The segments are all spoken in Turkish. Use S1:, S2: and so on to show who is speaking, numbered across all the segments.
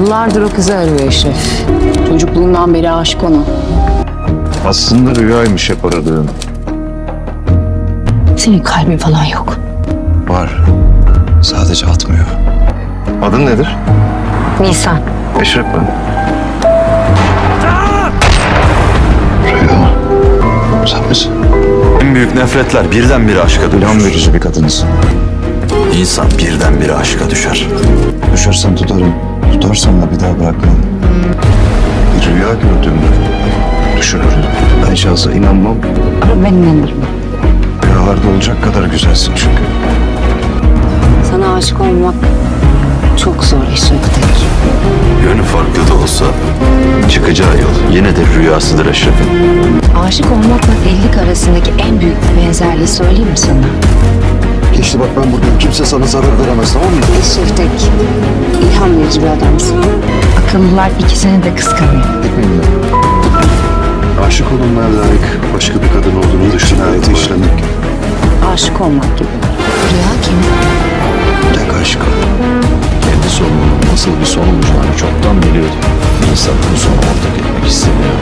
S1: Yıllardır o kızı arıyor Eşref. Çocukluğundan beri aşık ona.
S2: Aslında rüyaymış hep aradığım.
S1: Senin kalbin falan yok.
S2: Var. Sadece atmıyor. Adın nedir?
S1: Nisan.
S2: Eşref ben. Rüya. Sen misin?
S3: En büyük nefretler birdenbire aşka
S2: İlham
S3: dönüşür.
S2: verici bir kadınsın.
S3: İnsan birdenbire aşka düşer.
S2: Düşersen tutarım. Tutarsam da bir daha bırakmam. Bir rüya gördüğümde düşünürüm. Ben şahsa inanmam.
S1: Ama ben inanırım.
S2: Rüyalarda olacak kadar güzelsin çünkü.
S1: Sana aşık olmak çok zor Eşref Tek.
S3: Yönü farklı da olsa çıkacağı yol yine de rüyasıdır Eşref'in.
S1: Aşık olmakla delilik arasındaki en büyük benzerliği söyleyeyim mi sana?
S2: Geçti bak ben buradayım. Kimse sana zarar veremez tamam mı?
S1: Eşref Tek, ilham verici bir adamsın. Akıllılar ikisini de kıskanıyor.
S2: Ben. Aşık olunmaya layık başka bir kadın olduğunu düşün hayatı işlemek.
S1: Aşık olmak gibi. Rüya kim?
S2: Tek aşk.
S3: Kendi sonunun nasıl bir son olacağını çoktan biliyordu. İnsan bu sonu ortak etmek istemiyor.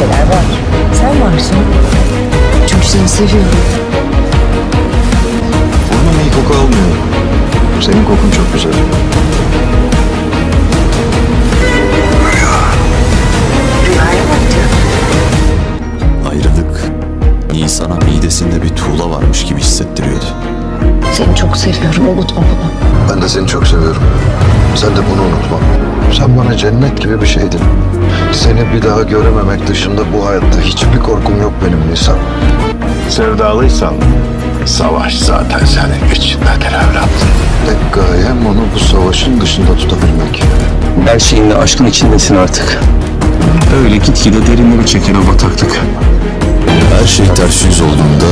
S1: Şeyler var. Sen varsın. Çünkü seni seviyorum.
S2: Burnum iyi koku almıyor. Senin kokun çok güzel.
S3: Ayrılık Nisan'a midesinde bir tuğla varmış gibi hissettiriyordu.
S1: Seni çok seviyorum. Unutma bunu.
S2: Ben de seni çok seviyorum. Sen de bunu unutma. Sen bana cennet gibi bir şeydin. Seni bir daha görememek dışında bu hayatta hiçbir korkum yok benim Nisan.
S4: Sevdalıysan savaş zaten senin içindedir evlat.
S2: Tek gayem onu bu savaşın dışında tutabilmek.
S5: Her şeyinle aşkın içindesin artık. Öyle gitgide derinlere çeker o bataklık.
S3: Her şey ters yüz olduğunda